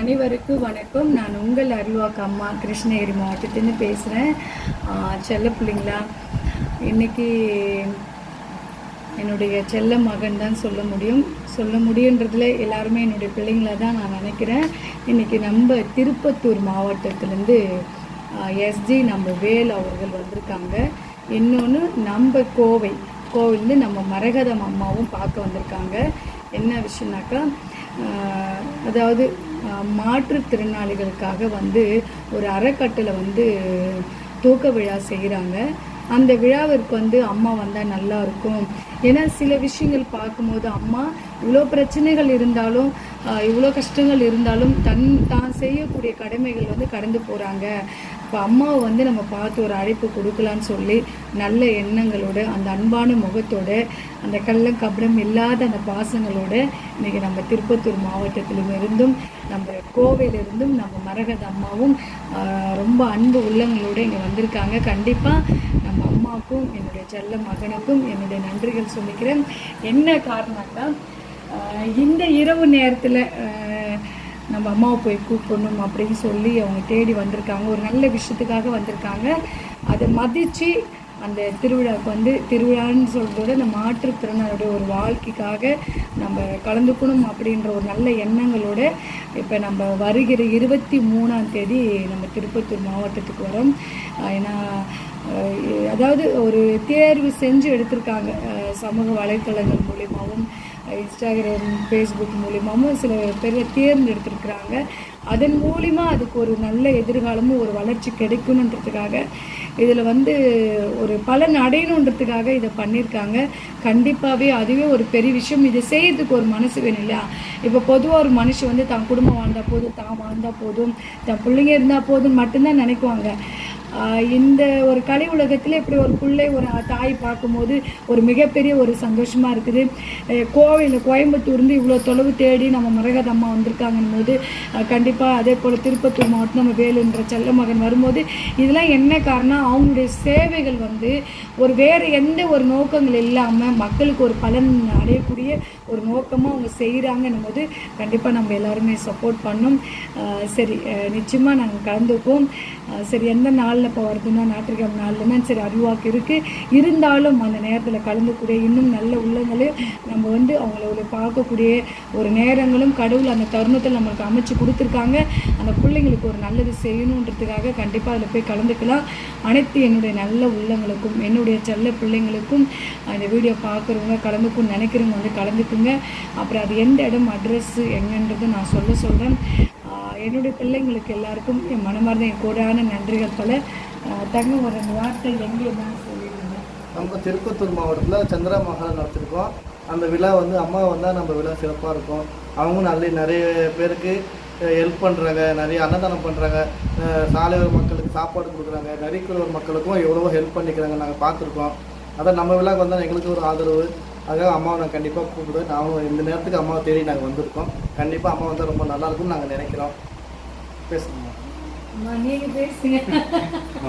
அனைவருக்கும் வணக்கம். நான் உங்கள் அருள்வாக்கு அம்மா கிருஷ்ணகிரி மாவட்டத்துலேருந்து பேசுகிறேன் செல்ல பிள்ளைங்களா இன்னைக்கு என்னுடைய செல்ல மகன் தான் சொல்ல முடியும். சொல்ல முடியுன்றதுல எல்லாருமே என்னுடைய பிள்ளைங்கள தான் நான் நினைக்கிறேன். இன்றைக்கி நம்ம திருப்பத்தூர் மாவட்டத்திலேருந்து எஸ்ஜி நம்ம வேல் அவர்கள் வந்திருக்காங்க. இன்னொன்று நம்ம கோவை கோவிலேருந்து நம்ம மரகதம் அம்மாவும் பார்க்க வந்திருக்காங்க. என்ன விஷயம்னாக்கா அதாவது மாற்றுத்திறனாளிகளுக்காக வந்து ஒரு அறக்கட்டளை வந்து தூக்க விழா செய்கிறாங்க அந்த விழாவிற்கு வந்து அம்மா வந்தால் நல்லாயிருக்கும் ஏன்னா சில விஷயங்கள் பார்க்கும்போது அம்மா இவ்வளோ பிரச்சனைகள் இருந்தாலும் இவ்வளோ கஷ்டங்கள் இருந்தாலும் தன் தான் செய்யக்கூடிய கடமைகள் வந்து கடந்து போகிறாங்க இப்போ அம்மாவை வந்து நம்ம பார்த்து ஒரு அழைப்பு கொடுக்கலான்னு சொல்லி நல்ல எண்ணங்களோட அந்த அன்பான முகத்தோட அந்த கள்ளம் கபடம் இல்லாத அந்த பாசங்களோட இன்றைக்கி நம்ம திருப்பத்தூர் மாவட்டத்திலும் இருந்தும் நம்ம கோவையிலிருந்தும் நம்ம மரகத அம்மாவும் ரொம்ப அன்பு உள்ளங்களோட இங்கே வந்திருக்காங்க. கண்டிப்பாக நம்ம அம்மாவுக்கும் என்னுடைய செல்ல மகனுக்கும் என்னுடைய நன்றிகள் சொல்லிக்கிறேன். என்ன காரணம்னா இந்த இரவு நேரத்தில் நம்ம அம்மாவை போய் கூப்பிடணும் அப்படின்னு சொல்லி அவங்க தேடி வந்திருக்காங்க. ஒரு நல்ல விஷயத்துக்காக வந்திருக்காங்க. அதை மதித்து அந்த திருவிழாவுக்கு வந்து திருவிழான்னு சொல்கிறத அந்த மாற்றுத்திறனாளுடைய ஒரு வாழ்க்கைக்காக நம்ம கலந்துக்கணும் அப்படின்ற ஒரு நல்ல எண்ணங்களோட இப்போ நம்ம வருகிற இருபத்தி மூணாம் தேதி நம்ம திருப்பத்தூர் மாவட்டத்துக்கு வரோம். ஏன்னா அதாவது ஒரு தேர்வு செஞ்சு எடுத்திருக்காங்க. சமூக வலைத்தளங்கள் மூலியமாகவும் இன்ஸ்டாகிராம் ஃபேஸ்புக் மூலியமாகவும் சில பேரை தேர்ந்தெடுத்திருக்கிறாங்க. அதன் மூலிமா அதுக்கு ஒரு நல்ல எதிர்காலமும் ஒரு வளர்ச்சி கிடைக்கணுன்றதுக்காக இதில் வந்து ஒரு பலன் அடையணுன்றதுக்காக இதை பண்ணியிருக்காங்க. கண்டிப்பாகவே அதுவே ஒரு பெரிய விஷயம். இதை செய்யறதுக்கு ஒரு மனசு வேணும் இல்லையா? இப்போ பொதுவாக ஒரு மனுஷன் வந்து தான் குடும்பம் வாழ்ந்தால் போதும் தான் வாழ்ந்தால் போதும் தன் பிள்ளைங்க இருந்தால் போதும் மட்டும்தான் நினைக்குவாங்க. இந்த ஒரு கலை உலகத்தில் இப்படி ஒரு பிள்ளை ஒரு தாய் பார்க்கும்போது ஒரு மிகப்பெரிய ஒரு சந்தோஷமாக இருக்குது. கோவையில் கோயம்புத்தூர்ந்து இவ்வளோ தொலைவு தேடி நம்ம மரகத அம்மா வந்திருக்காங்கன்னும் போது கண்டிப்பாக அதே போல் திருப்பத்தூர் மாவட்டம் நம்ம வேலுன்ற செல்ல மகன் வரும்போது இதெல்லாம் என்ன காரணம்? அவங்களுடைய சேவைகள் வந்து ஒரு வேறு எந்த ஒரு நோக்கங்கள் இல்லாமல் மக்களுக்கு ஒரு பலன் அடையக்கூடிய ஒரு நோக்கமாக அவங்க செய்கிறாங்கன்னும் போது கண்டிப்பாக நம்ம எல்லாருமே சப்போர்ட் பண்ணோம். சரி நிச்சயமாக நாங்கள் கலந்துக்குவோம். சரி எந்த நாள் நாளில் இப்போ வருதுன்னா ஞாயிற்றுக்கிழமை நாளில்னா சரி அறிவாக்கு இருக்குது இருந்தாலும் அந்த நேரத்தில் கலந்துக்கூடிய இன்னும் நல்ல உள்ளங்களையும் நம்ம வந்து அவங்கள பார்க்கக்கூடிய ஒரு நேரங்களும் கடவுள் அந்த தருணத்தில் நம்மளுக்கு அமைச்சு கொடுத்துருக்காங்க. அந்த பிள்ளைங்களுக்கு ஒரு நல்லது செய்யணுன்றதுக்காக கண்டிப்பாக அதில் போய் கலந்துக்கலாம். அனைத்து என்னுடைய நல்ல உள்ளங்களுக்கும் என்னுடைய செல்ல பிள்ளைங்களுக்கும் அந்த வீடியோ பார்க்குறவங்க கலந்துக்கும் நினைக்கிறவங்க வந்து கலந்துக்குங்க. அப்புறம் அது எந்த இடம் அட்ரஸ் எங்கன்றது நான் சொல்ல சொல்கிறேன் என்னுடைய பிள்ளைங்களுக்கு எல்லாருக்கும் என் மனமார்ந்த என் கூடான நன்றிகள் பல தங்க ஒரு வார்த்தை எங்கே தான் சொல்லிடுங்க. நம்ம திருப்பத்தூர் மாவட்டத்தில் சந்திரா மகால் நடத்திருக்கோம் அந்த விழா வந்து அம்மா வந்தால் நம்ம விழா சிறப்பாக இருக்கும். அவங்களும் நல்ல நிறைய பேருக்கு ஹெல்ப் பண்ணுறாங்க நிறைய அன்னதானம் பண்ணுறாங்க சாலையோர மக்களுக்கு சாப்பாடு கொடுக்குறாங்க. நரிக்குறவர் மக்களுக்கும் எவ்வளவோ ஹெல்ப் பண்ணிக்கிறாங்க நாங்கள் பார்த்துருக்கோம். அதான் நம்ம விழாக்கு வந்தால் எங்களுக்கு ஒரு ஆதரவு. அதுக்காக அம்மாவை நான் கண்டிப்பாக கூப்பிடுவேன். நானும் இந்த நேரத்துக்கு அம்மாவை தேடி நாங்கள் வந்திருக்கோம். கண்டிப்பாக அம்மா வந்தால் ரொம்ப நல்லா இருக்கும்னு நாங்கள் நினைக்கிறோம். பேசுங்க.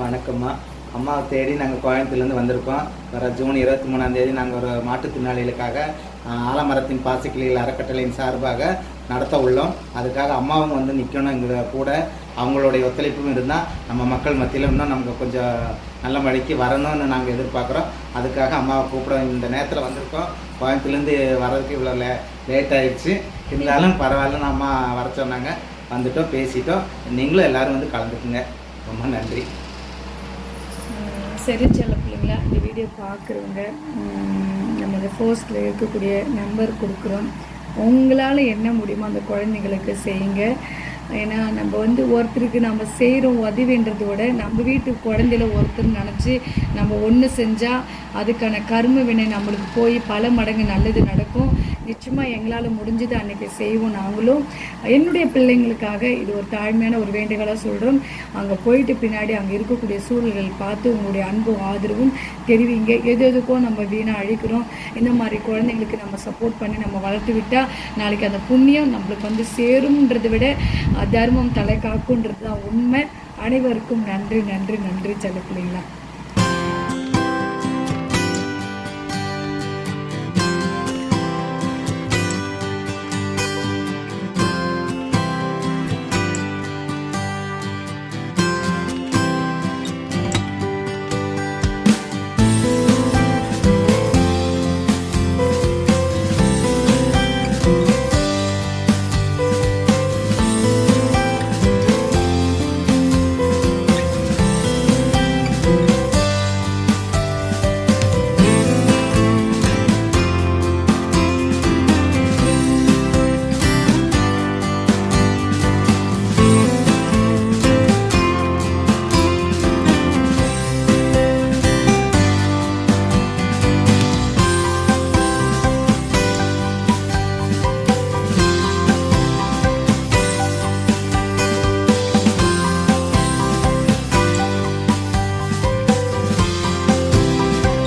வணக்கம்மா. அம்மாவை தேடி நாங்கள் கோயம்புத்தூர்லேருந்து வந்திருக்கோம். வர ஜூன் இருபத்தி மூணாம் தேதி நாங்கள் ஒரு மாற்றுத்திறனாளிகளுக்காக ஆலமரத்தின் பாசிக்கிளிகள் அறக்கட்டளையின் சார்பாக நடத்த உள்ளோம். அதுக்காக அம்மாவும் வந்து நிற்கணும் எங்களை கூட. அவங்களுடைய ஒத்துழைப்பும் இருந்தால் நம்ம மக்கள் மத்தியில் இன்னும் நமக்கு கொஞ்சம் நல்ல மழைக்கு வரணும்னு நாங்கள் எதிர்பார்க்குறோம். அதுக்காக அம்மாவை கூப்பிட இந்த நேரத்தில் வந்திருக்கோம். கோயம்புத்தூர்லேருந்து வர்றதுக்கு இவ்வளோ லே லேட் ஆயிடுச்சு. இருந்தாலும் பரவாயில்லன்னு அம்மா வர சொன்னாங்க. வந்துட்டோம் பேசிட்டோம். நீங்களும் எல்லாரும் வந்து கலந்துக்குங்க. ரொம்ப நன்றி. சரி செல்ல பிள்ளைங்களா இந்த வீடியோ பார்க்குறவங்க நம்ம இந்த இருக்கக்கூடிய நம்பர் கொடுக்குறோம். உங்களால் என்ன முடியுமோ அந்த குழந்தைங்களுக்கு செய்யுங்க. ஏன்னா நம்ம வந்து ஒருத்தருக்கு நம்ம செய்கிறோம் உதவின்றதை விட நம்ம வீட்டு குழந்தையில ஒருத்தர் நினச்சி நம்ம ஒன்று செஞ்சால் அதுக்கான கர்ம வினை நம்மளுக்கு போய் பல மடங்கு நல்லது நடக்கும். நிச்சயமாக எங்களால் முடிஞ்சது அன்றைக்கி செய்வோம் நாங்களும். என்னுடைய பிள்ளைங்களுக்காக இது ஒரு தாழ்மையான ஒரு வேண்டுகோளாக சொல்கிறோம் அங்கே போயிட்டு பின்னாடி அங்கே இருக்கக்கூடிய சூழல்கள் பார்த்து உங்களுடைய அன்பும் ஆதரவும் தெரிவிங்க. எது எதுக்கோ நம்ம வீணாக அழிக்கிறோம். இந்த மாதிரி குழந்தைங்களுக்கு நம்ம சப்போர்ட் பண்ணி நம்ம வளர்த்து விட்டால் நாளைக்கு அந்த புண்ணியம் நம்மளுக்கு வந்து சேரும்ன்றதை விட தர்மம் தலை காக்குன்றது தான் உண்மை. அனைவருக்கும் நன்றி நன்றி நன்றி செல்ல பிள்ளைங்களா